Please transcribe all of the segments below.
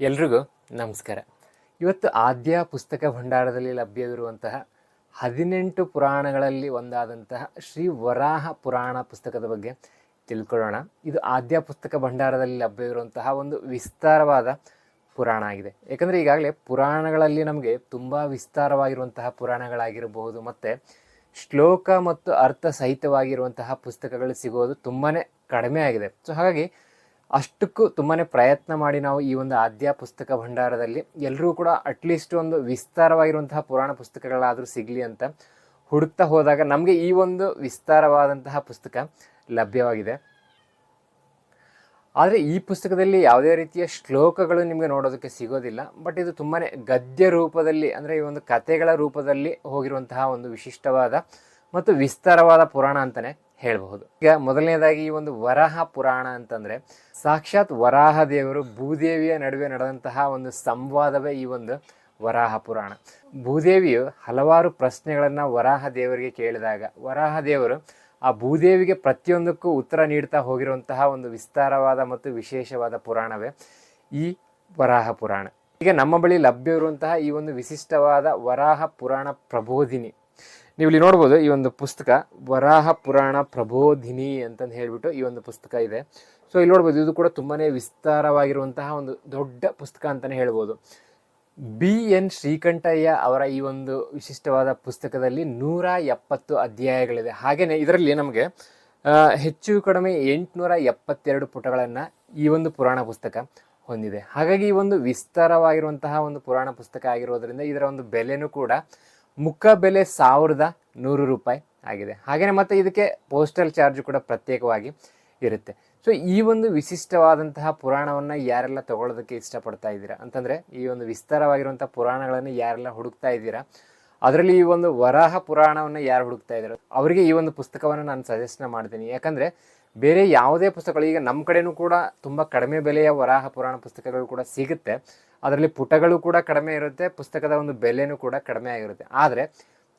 ಎಲ್ರಿಗೂ ನಮಸ್ಕಾರ. ಇವತ್ತು ಆದ್ಯ ಪುಸ್ತಕ ಭಂಡಾರದಲ್ಲಿ ಲಭ್ಯವಿರುವಂತಹ ಹದಿನೆಂಟು ಪುರಾಣಗಳಲ್ಲಿ ಒಂದಾದಂತಹ ಶ್ರೀ ವರಾಹ ಪುರಾಣ ಪುಸ್ತಕದ ಬಗ್ಗೆ ತಿಳ್ಕೊಳ್ಳೋಣ. ಇದು ಆದ್ಯ ಪುಸ್ತಕ ಭಂಡಾರದಲ್ಲಿ ಲಭ್ಯವಿರುವಂತಹ ಒಂದು ವಿಸ್ತಾರವಾದ ಪುರಾಣ ಆಗಿದೆ. ಯಾಕಂದರೆ ಈಗಾಗಲೇ ಪುರಾಣಗಳಲ್ಲಿ ನಮಗೆ ತುಂಬ ವಿಸ್ತಾರವಾಗಿರುವಂತಹ ಪುರಾಣಗಳಾಗಿರಬಹುದು, ಮತ್ತು ಶ್ಲೋಕ ಮತ್ತು ಅರ್ಥ ಸಹಿತವಾಗಿರುವಂತಹ ಪುಸ್ತಕಗಳು ಸಿಗೋದು ತುಂಬಾ ಕಡಿಮೆ ಆಗಿದೆ. ಸೊ ಹಾಗಾಗಿ ಅಷ್ಟಕ್ಕೂ ತುಂಬಾ ಪ್ರಯತ್ನ ಮಾಡಿ ನಾವು ಈ ಒಂದು ಆದ್ಯ ಪುಸ್ತಕ ಭಂಡಾರದಲ್ಲಿ ಎಲ್ಲರೂ ಕೂಡ ಅಟ್ಲೀಸ್ಟ್ ಒಂದು ವಿಸ್ತಾರವಾಗಿರುವಂತಹ ಪುರಾಣ ಪುಸ್ತಕಗಳಾದರೂ ಸಿಗಲಿ ಅಂತ ಹುಡುಕ್ತಾ ಹೋದಾಗ ನಮಗೆ ಈ ಒಂದು ವಿಸ್ತಾರವಾದಂತಹ ಪುಸ್ತಕ ಲಭ್ಯವಾಗಿದೆ. ಆದರೆ ಈ ಪುಸ್ತಕದಲ್ಲಿ ಯಾವುದೇ ರೀತಿಯ ಶ್ಲೋಕಗಳು ನಿಮಗೆ ನೋಡೋದಕ್ಕೆ ಸಿಗೋದಿಲ್ಲ, ಬಟ್ ಇದು ತುಂಬಾ ಗದ್ಯ ರೂಪದಲ್ಲಿ ಅಂದರೆ ಈ ಒಂದು ಕಥೆಗಳ ರೂಪದಲ್ಲಿ ಹೋಗಿರುವಂತಹ ಒಂದು ವಿಶಿಷ್ಟವಾದ ಮತ್ತು ವಿಸ್ತಾರವಾದ ಪುರಾಣ ಅಂತಲೇ ಹೇಳಬಹುದು. ಈಗ ಮೊದಲನೇದಾಗಿ ಈ ಒಂದು ವರಾಹ ಪುರಾಣ ಅಂತಂದ್ರೆ ಸಾಕ್ಷಾತ್ ವರಾಹ ದೇವರು ಭೂದೇವಿಯ ನಡುವೆ ನಡೆದಂತಹ ಒಂದು ಸಂವಾದವೇ ಈ ಒಂದು ವರಾಹ ಪುರಾಣ. ಭೂದೇವಿಯು ಹಲವಾರು ಪ್ರಶ್ನೆಗಳನ್ನು ವರಾಹ ದೇವರಿಗೆ ಕೇಳಿದಾಗ ವರಾಹ ದೇವರು ಆ ಭೂದೇವಿಗೆ ಪ್ರತಿಯೊಂದಕ್ಕೂ ಉತ್ತರ ನೀಡ್ತಾ ಹೋಗಿರುವಂತಹ ಒಂದು ವಿಸ್ತಾರವಾದ ಮತ್ತು ವಿಶೇಷವಾದ ಪುರಾಣವೇ ಈ ವರಾಹ ಪುರಾಣ. ಈಗ ನಮ್ಮ ಬಳಿ ಲಭ್ಯವಿರುವಂತಹ ಈ ಒಂದು ವಿಶಿಷ್ಟವಾದ ವರಾಹ ಪುರಾಣ ಪ್ರಬೋಧಿನಿ ನೀವು ಇಲ್ಲಿ ನೋಡ್ಬೋದು ಈ ಒಂದು ಪುಸ್ತಕ ವರಾಹ ಪುರಾಣ ಪ್ರಬೋಧಿನಿ ಅಂತಂದು ಹೇಳಿಬಿಟ್ಟು ಈ ಒಂದು ಪುಸ್ತಕ ಇದೆ. ಸೊ ಇಲ್ಲಿ ನೋಡ್ಬೋದು ಇದು ಕೂಡ ತುಂಬಾ ವಿಸ್ತಾರವಾಗಿರುವಂತಹ ಒಂದು ದೊಡ್ಡ ಪುಸ್ತಕ ಅಂತಲೇ ಹೇಳ್ಬೋದು. ಬಿ ಎನ್ ಶ್ರೀಕಂಠಯ್ಯ ಅವರ ಈ ಒಂದು ವಿಶಿಷ್ಟವಾದ ಪುಸ್ತಕದಲ್ಲಿ ನೂರ ಎಪ್ಪತ್ತು ಅಧ್ಯಾಯಗಳಿದೆ. ಹಾಗೆಯೇ ಇದರಲ್ಲಿ ನಮಗೆ ಹೆಚ್ಚು ಕಡಿಮೆ ಎಂಟುನೂರ ಎಪ್ಪತ್ತೆರಡು ಪುಟಗಳನ್ನು ಈ ಒಂದು ಪುರಾಣ ಪುಸ್ತಕ ಹೊಂದಿದೆ. ಹಾಗಾಗಿ ಈ ಒಂದು ವಿಸ್ತಾರವಾಗಿರುವಂತಹ ಒಂದು ಪುರಾಣ ಪುಸ್ತಕ ಆಗಿರೋದರಿಂದ ಇದರ ಒಂದು ಬೆಲೆನೂ ಕೂಡ ಮುಖ ಬೆಲೆ ಸಾವಿರದ ನೂರು ರೂಪಾಯಿ ಆಗಿದೆ. ಹಾಗೆಯೇ ಮತ್ತು ಇದಕ್ಕೆ ಪೋಸ್ಟಲ್ ಚಾರ್ಜ್ ಕೂಡ ಪ್ರತ್ಯೇಕವಾಗಿ ಇರುತ್ತೆ. ಸೊ ಈ ಒಂದು ವಿಶಿಷ್ಟವಾದಂತಹ ಪುರಾಣವನ್ನು ಯಾರೆಲ್ಲ ತಗೊಳ್ಳೋದಕ್ಕೆ ಇಷ್ಟಪಡ್ತಾ ಇದ್ದೀರಾ? ಅಂತಂದರೆ, ಈ ಒಂದು ವಿಸ್ತಾರವಾಗಿರುವಂಥ ಪುರಾಣಗಳನ್ನು ಯಾರೆಲ್ಲ ಹುಡುಕ್ತಾ ಇದ್ದೀರಾ? ಅದರಲ್ಲಿ ಈ ಒಂದು ವರಾಹ ಪುರಾಣವನ್ನು ಯಾರು ಹುಡುಕ್ತಾ ಇದ್ದಾರೆ ಅವರಿಗೆ ಈ ಒಂದು ಪುಸ್ತಕವನ್ನು ನಾನು ಸಜೆಸ್ಟ್ನ ಮಾಡ್ತೀನಿ. ಯಾಕಂದರೆ ಬೇರೆ ಯಾವುದೇ ಪುಸ್ತಕಗಳು, ಈಗ ನಮ್ಮ ಕಡೆಯೂ ಕೂಡ ತುಂಬ ಕಡಿಮೆ ಬೆಲೆಯ ವರಾಹ ಪುರಾಣ ಪುಸ್ತಕಗಳು ಕೂಡ ಸಿಗುತ್ತೆ. ಅದರಲ್ಲಿ ಪುಟಗಳು ಕೂಡ ಕಡಿಮೆ ಇರುತ್ತೆ, ಪುಸ್ತಕದ ಒಂದು ಬೆಲೆನೂ ಕೂಡ ಕಡಿಮೆ ಆಗಿರುತ್ತೆ. ಆದರೆ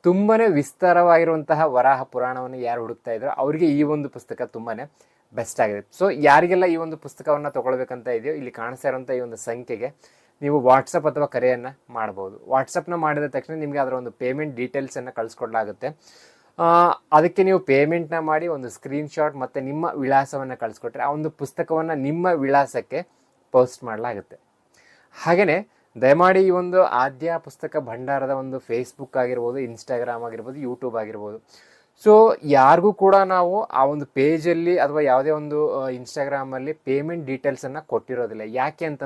ತುಂಬಾ ವಿಸ್ತಾರವಾಗಿರುವಂತಹ ವರಾಹ ಪುರಾಣವನ್ನು ಯಾರು ಹುಡುಕ್ತಾ ಇದ್ದರೋ ಅವರಿಗೆ ಈ ಒಂದು ಪುಸ್ತಕ ತುಂಬಾ ಬೆಸ್ಟ್ ಆಗಿದೆ. ಸೊ ಯಾರಿಗೆಲ್ಲ ಈ ಒಂದು ಪುಸ್ತಕವನ್ನು ತಗೊಳ್ಬೇಕಂತ ಇದೆಯೋ, ಇಲ್ಲಿ ಕಾಣಿಸ್ತಾ ಇರುವಂಥ ಈ ಒಂದು ಸಂಖ್ಯೆಗೆ ನೀವು ವಾಟ್ಸಪ್ ಅಥವಾ ಕರೆಯನ್ನು ಮಾಡ್ಬೋದು. ವಾಟ್ಸಪ್ನ ಮಾಡಿದ ತಕ್ಷಣ ನಿಮಗೆ ಅದರ ಒಂದು ಪೇಮೆಂಟ್ ಡೀಟೇಲ್ಸನ್ನು ಕಳಿಸ್ಕೊಡ್ಲಾಗುತ್ತೆ. ಅದಕ್ಕೆ ನೀವು ಪೇಮೆಂಟ್ನ ಮಾಡಿ ಒಂದು ಸ್ಕ್ರೀನ್ಶಾಟ್ ಮತ್ತು ನಿಮ್ಮ ವಿಳಾಸವನ್ನು ಕಳಿಸ್ಕೊಟ್ರೆ ಆ ಒಂದು ಪುಸ್ತಕವನ್ನು ನಿಮ್ಮ ವಿಳಾಸಕ್ಕೆ ಪೋಸ್ಟ್ ಮಾಡಲಾಗುತ್ತೆ. ಹಾಗೆಯೇ ದಯಮಾಡಿ ಈ ಒಂದು ಆದ್ಯ ಪುಸ್ತಕ ಭಂಡಾರದ ಒಂದು ಫೇಸ್ಬುಕ್ ಆಗಿರ್ಬೋದು ಇನ್ಸ್ಟಾಗ್ರಾಮ್ ಆಗಿರ್ಬೋದು ಯೂಟ್ಯೂಬ್ ಆಗಿರ್ಬೋದು. ಸೊ ಯಾರಿಗೂ ಕೂಡ ನಾವು ಆ ಒಂದು ಪೇಜಲ್ಲಿ ಅಥವಾ ಯಾವುದೇ ಒಂದು ಇನ್ಸ್ಟಾಗ್ರಾಮಲ್ಲಿ ಪೇಮೆಂಟ್ ಡೀಟೇಲ್ಸನ್ನು ಕೊಟ್ಟಿರೋದಿಲ್ಲ. ಯಾಕೆ ಅಂತ